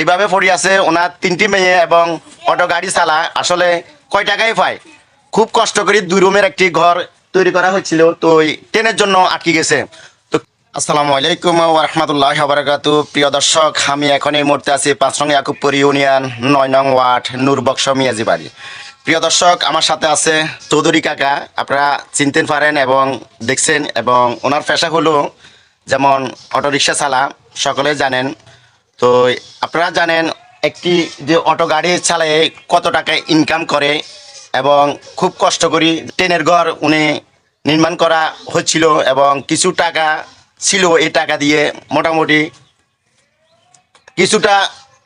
এইভাবে পড়ে আছে, ওনার তিনটি মেয়ে এবং অটো গাড়ি চালা আসলে কয় টাকাই পায়? খুব কষ্ট করে দুই রুমের একটি ঘর তৈরি করা হয়েছিল, তো ট্রেনের জন্য আটকে গেছে। তো আসসালামু আলাইকুম রহমতুল্লাহ বারাকাতু। প্রিয় দর্শক, আমি এখন এই মুহূর্তে আছি পাঁচরং ইয়াকুবপুর ইউনিয়ন, নয় নং ওয়ার্ড নূরবক্স মিয়াজি বাড়ি। প্রিয় দর্শক, আমার সাথে আছে চৌধুরী কাকা। আপনারা চিনতেন পারেন এবং দেখছেন, এবং ওনার পেশা হলো যেমন অটোরিকশা চালা, সকলে জানেন। তো আপনারা জানেন একটি যে অটো গাড়ি চালায় কত টাকা ইনকাম করে এবং খুব কষ্ট করি ট্রেনের ঘর উনি নির্মাণ করা হচ্ছিল এবং কিছু টাকা ছিল এই টাকা দিয়ে মোটামুটি কিছুটা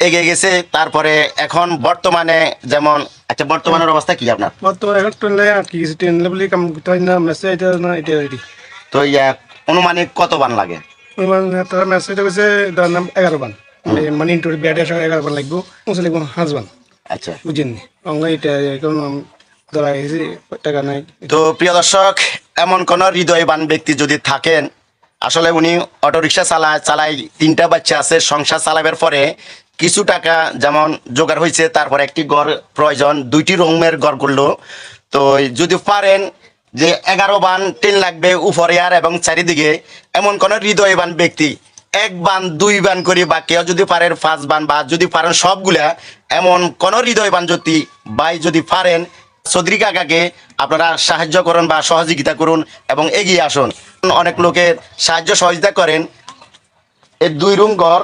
এগিয়ে গেছে। তারপরে এখন বর্তমানে যেমন আচ্ছা বর্তমানের অবস্থা কি আপনার? বর্তমানে এখন ট্রেন লাগে আটকে গেছে ট্রেন লেভেলে কাম করতে হয় না মেসেজ এটা না এটা রেডি তো ইয়া অনুমানিক কত বান লাগে? মানে তার মেসেজটা নাম এগারো বান। মানে ইন্টুর ব্যাট এগারো বান লাগবো। পৌঁছে লাগবো পাঁচ বান আচ্ছা। বুঝেননি? অঙ্গ এটা এখন ধরা গেছে টাকা নাই। তো প্রিয় দর্শক এমন কোন হৃদয়বান ব্যক্তি যদি থাকেন আসলে উনি অটোরিকশা চালায় চালায় তিনটা বাচ্চা আছে সংসার চালাবার পরে কিছু টাকা যেমন জোগাড় হয়েছে তারপরে একটি ঘর প্রয়োজন দুইটি রুমের ঘর করল। তো যদি পারেন যে এগারো বান ট্রেন লাগবে উপরে আর এবং চারিদিকে এমন কোন হৃদয়বান ব্যক্তি এক বান দুই বান করে বা কেউ যদি পারেন পাঁচ বান বা যদি পারেন সবগুলা এমন কোন হৃদয়বান যদি বাই যদি পারেন চৌধুরী কাকাকে আপনারা সাহায্য করুন বা সহযোগিতা করুন এবং এগিয়ে আসুন। অনেক লোকের সাহায্য সহযোগিতা করেন। এই দুই রুম ঘর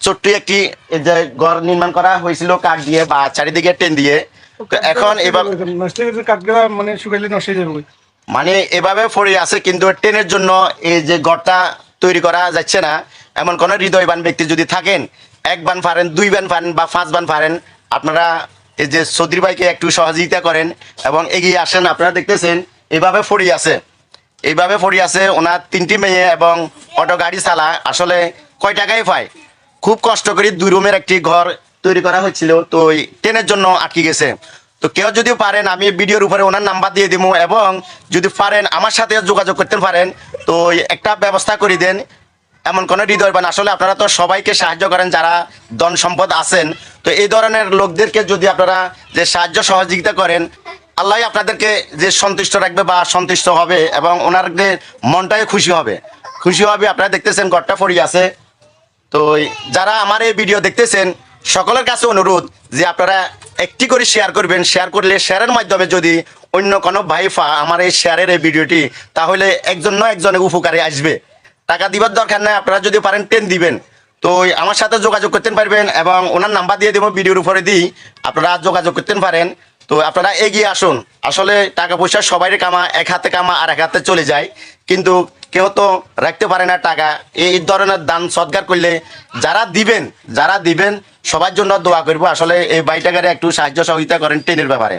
ছোট্ট একটি যে ঘর নির্মাণ করা হয়েছিল কাঠ দিয়ে বা চারিদিকে টেন দিয়ে। এখন এবার মানে শুকাইলে নষ্ট হয়ে যাবে। মানে এভাবে পড়ে আছে, কিন্তু ট্রেনের জন্য এই যে ঘরটা তৈরি করা যাচ্ছে না, এমন কোনো হৃদয়বান ব্যক্তি যদি থাকেন, এক বান পারেন দুই বান পারেন বা পাঁচ বান পারেন আপনারা এই যে চৌধুরী ভাইকে একটু সহযোগিতা করেন এবং এগিয়ে আসেন। আপনারা দেখতেছেন, এভাবে পড়ে আছে। এইভাবে পড়ে আছে, ওনার তিনটি মেয়ে এবং অটো গাড়ি চালা, আসলে কয় টাকায় পায়? খুব কষ্ট করে দুই রুমের একটি ঘর তৈরি করা হয়েছিল, তো ট্রেনের জন্য আটকে গেছে। তো কেউ যদি পারেন, আমি ভিডিওর উপরে ওনার নাম্বার দিয়ে দিব এবং যদি পারেন, আমার সাথে যোগাযোগ করতে পারেন, তো একটা ব্যবস্থা করে দেন। এমন কোনো হৃদয় পান আসলে আপনারা তো সবাইকে সাহায্য করেন যারা ধন সম্পদ আছেন। তো এই ধরনের লোকদেরকে যদি আপনারা যে সাহায্য সহযোগিতা করেন, আল্লাহ আপনাদেরকে যে সন্তুষ্ট রাখবে বা সন্তুষ্ট হবে এবং ওনাদের মনটাই খুশি হবে। খুশি হবে, আপনারা দেখতেছেন ঘরটা পড়ি আছে। তো যারা আমার এই ভিডিও দেখতেছেন, সকলের কাছে অনুরোধ যে আপনারা একটি করে শেয়ার করবেন শেয়ার করলে শেয়ারের মাধ্যমে যদি অন্য কোনো ভাই ফা আমার এই শেয়ারের এই ভিডিওটি, তাহলে একজন না একজনে উপকারে আসবে। টাকা দিবার দরকার নাই, আপনারা যদি পারেন টেন দিবেন। তো আমার সাথে যোগাযোগ করতে পারবেন এবং ওনার নাম্বার দিয়ে দেবো, ভিডিওর উপরে দিই, আপনারা যোগাযোগ করতে পারেন। তো আপনারা এগিয়ে আসুন। আসলে টাকা পয়সা সবাই কামা, এক হাতে কামা আর এক হাতে চলে যায়। কিন্তু কেউ তো রাখতে পারে না টাকা। এই ধরনের দান সৎকার করলে যারা দিবেন যারা দিবেন, সবার জন্য দোয়া করব। আসলে এই বাইটাকারে একটু সাহায্য সহযোগিতা করেন ট্রেনের ব্যাপারে।